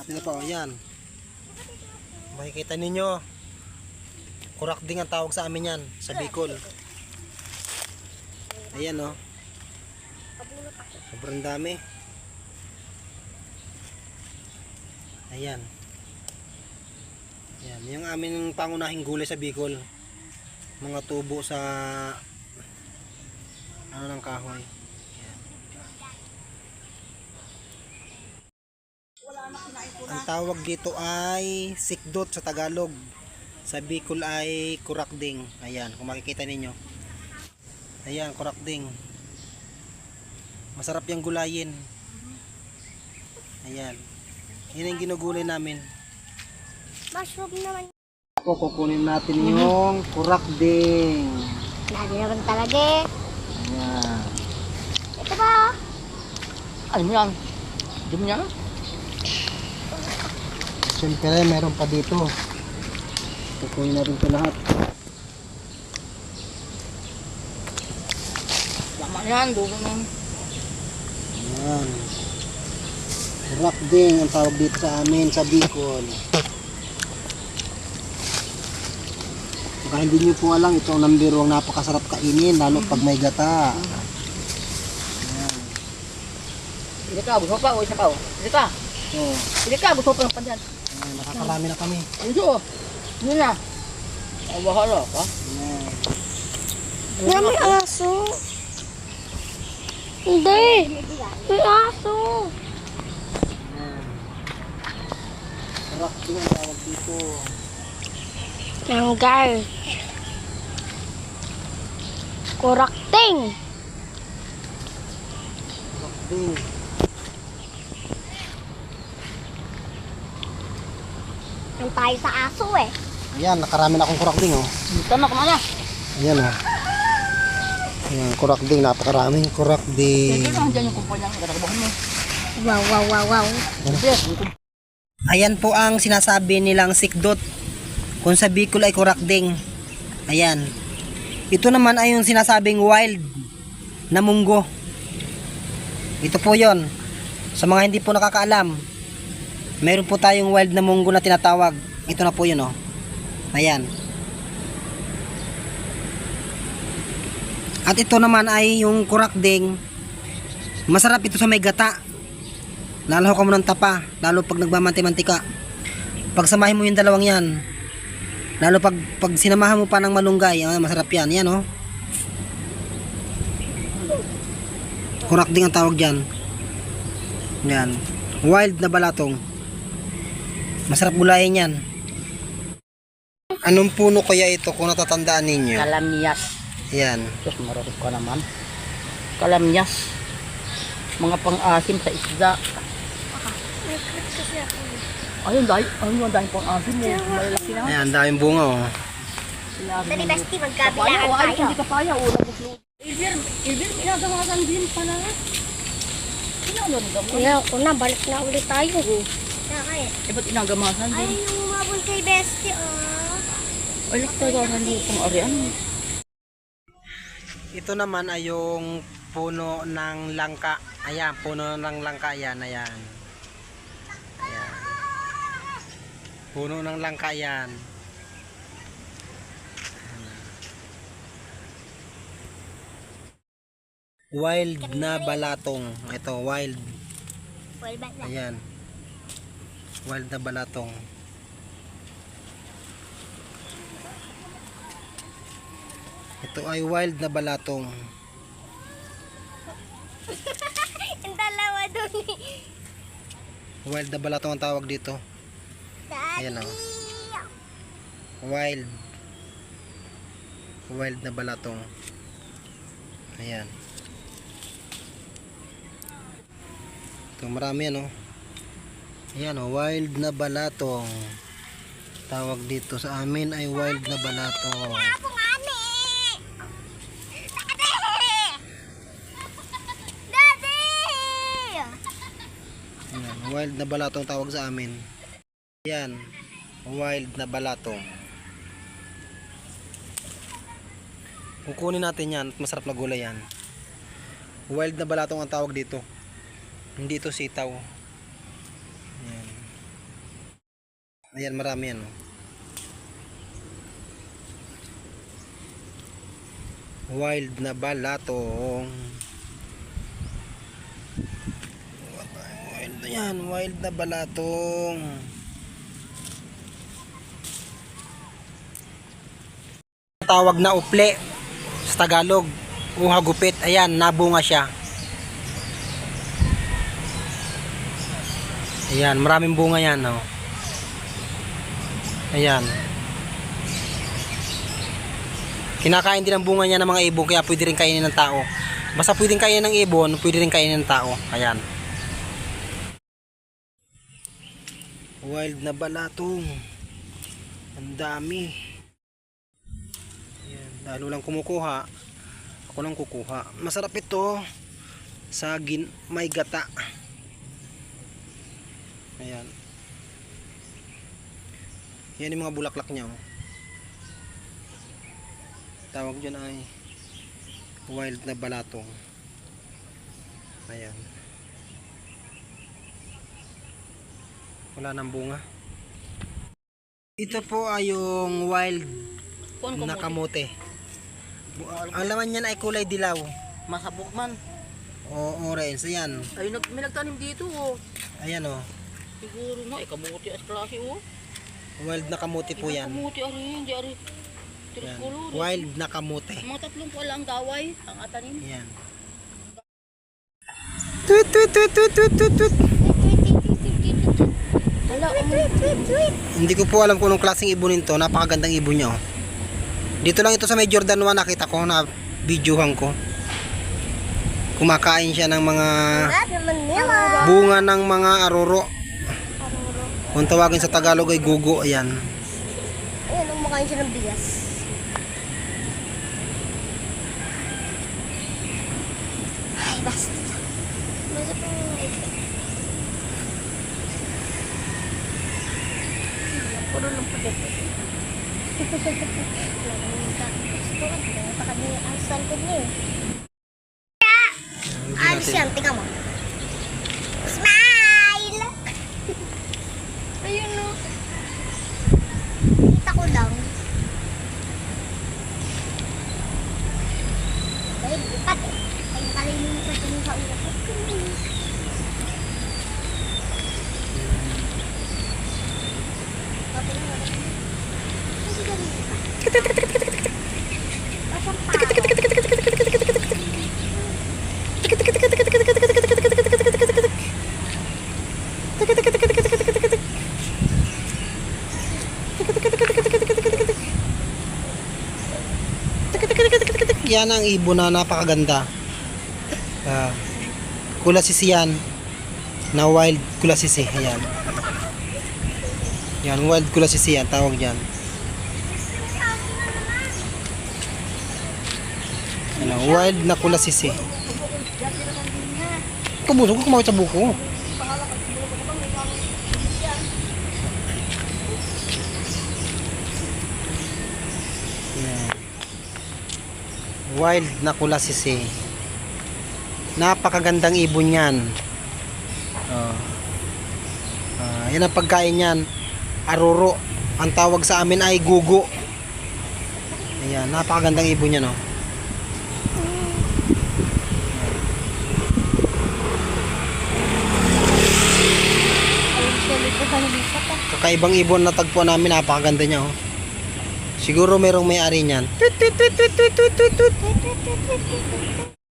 At ito po, yan. Makikita ninyo. Kurak ding ang tawag sa amin yan, sa Bicol. Ayan oh. Sobrang dami. Ayan. Ayan, yung aming pangunahing gulay sa Bicol. Mga tubo sa ano ng kahoy. Ang tawag dito ay sikdot sa Tagalog. Sa Bicol ay kurakding. Ayan, kung makikita ninyo. Ayan, kurakding. Masarap yung gulayin. Ayan. Yan ang ginugulay namin. Mushroom naman. Ako, kukunin natin yung kurakding. Lagi naman talaga eh. Ayan. Ito ba? Ano yan? Di mo yan? Siyempre, meron pa dito. Kukunin natin ito lahat. Tama na yan, dulo na. Ayan. Kurakding ang tawag dito sa amin sa Bicol. Baka hindi nyo po alam, ito ang number one napakasarap kainin, lalo pag may gata. Hindi ka, gusto pa o isa pa o. Hindi ka, So, hindi ka, gusto pa ng pandyan. Ayan, nakakarami na kami. Hindi o. Hindi na. Ang bahala ka. Ayan. Wala may aso. Hindi. May aso. Ayan. Kurakding ang tawag dito. Ang guys. Kurakting. Yung tayo sa aso eh. Ayan, nakarami na akong kurakding oh. Tama ka na. Ayan oh. Ayan, kurakding, napakaraming kurakding. Hindi lang dyan yung kumpanya. Gagagabahan mo. Wow, wow, wow, wow. Ayan po ang sinasabi nilang sikdot. Kung sa Bicol ay kurakding. Ayan. Ito naman ay yung sinasabing wild na munggo. Ito po yon. Sa mga hindi po nakakaalam, meron po tayong wild na munggo na tinatawag. Ito na po yun oh. Ayan. At ito naman ay yung kurakding. Masarap ito sa may gata. Lalo ka mo ng tapa, lalo pag nagmamanti-mantika. Pag samahin mo yung dalawang yan, lalo pag, pag sinamahan mo pa ng malunggay, ah, masarap yan. Yan oh. Kurak din ang tawag dyan. Yan. Wild na balatong. Masarap gulayin yan. Anong puno kaya ito kung natatandaan ninyo? Kalamyas. Yan. Diyos, marunong ka naman. Kalamyas. Mga pang-asim sa isda. Ayun, dahil, ayun yung dahil pang-asim mo. Malalaki na. Ayan, daming bunga oh. Dali, bestie, Kapaya, magkabilaan o ay, tayo. hindi kapaya, o nabuklo. Ilbir, Ilbir, pinagawasan din pala. Kaya ako na, balik na ulit tayo. Kaya, Eh, ba't inagamasan ay, din? yung umabol kay bestie, oh. Ay, nagtagawasan din pang arian. Ito naman ay yung puno ng langka. Ayan, puno ng langka yan. Ayan. Ayan. Puno ng langka yan. Wild na balatong. Ito, wild. Well, ba't na? Ayan. Wild na balatong. Ito ay wild na balatong. Yung dalawa dun eh. Wild na balatong ang tawag dito. Ayan oh. Wild. Wild na balatong. Ayan. Ito marami yan oh. Ayan oh, wild na balatong. Tawag dito sa amin ay wild na balatong. Ayan, wild na balatong tawag sa amin. Ayan, wild na balatong. Kukunin natin yan at masarap na gulay yan. Wild na balatong ang tawag dito. Hindi ito sitaw. Ayan. Ayan, marami yan. Wild na balatong. Wild na yan, wild na balatong. Tawag na uple sa Tagalog. Uha gupit. Ayan, nabunga siya. Ayan, maraming bunga yan. Oh. Ayan. Kinakain din ang bunga niya ng mga ibon kaya pwede rin kainin ng tao. Basta pwedeng kainin ng ibon, pwede rin kainin ng tao. Ayan. Wild na balatong. Ang dami. Ayan. Dahil walang kumukuha, ako lang kukuha. Masarap ito sa gin may gata. Ayan. Yan yung mga bulaklak niya. Oh. Tawag dyan ay wild na balatong. Ayan. Wala nang bunga. Ito po ay yung wild na mo. kamote. Ang laman niyan ay kulay dilaw. Masabok man. O orange. Ayan. Ay, nag, may nagtanim dito oh. Ayan o. Siguro na, ikabuti as klase oh. Wild na kamote po yan. Kamuti ari, hindi ari. Yan. Wild na kamote. Mga tatlong pala ang gaway, ang atanim. Yan. Tut tut tut. Wala, tweet, tweet, tweet. Hindi ko po alam kung anong klaseng ibon nito. Napakagandang ibon niya. Oh. Dito lang ito sa may Jordan 1 nakita ko na videohan ko. Kumakain siya ng mga bunga ng mga aroro. Kung tawagin sa Tagalog ay gugo. Ayan. Ayun, umakain siya ng bigas. Ay, basta. Basta po. Puro lang pagkat. Gusto ka, tingnan pa kami ang sangkod niya eh. Hindi Alis natin- yan, tingnan mo. Smile! Ayun o. Kita ko lang. Ay, lipat eh. Ay, nakalilipat yung sa ulo ko. Okay na, wala na. Kasi ganun. Pasang tao. Yan ang ibon na napakaganda. Uh, kulasisi yan. Na wild kulasisi. Ayan. Yan, wild kulasisi yan. Tawag dyan. Ano, wild na kulasisi. Kabusog ko kumawit sa buko. Yan. Wild na kulasisi. Napakagandang ibon yan. Oh. Ah, yan ang pagkain yan. Aruro. Ang tawag sa amin ay gugo. Ayan, napakagandang ibon yan, oh. Ah. Kakaibang ibon na tagpo namin, napakaganda niya, oh. Siguro merong may-ari niyan.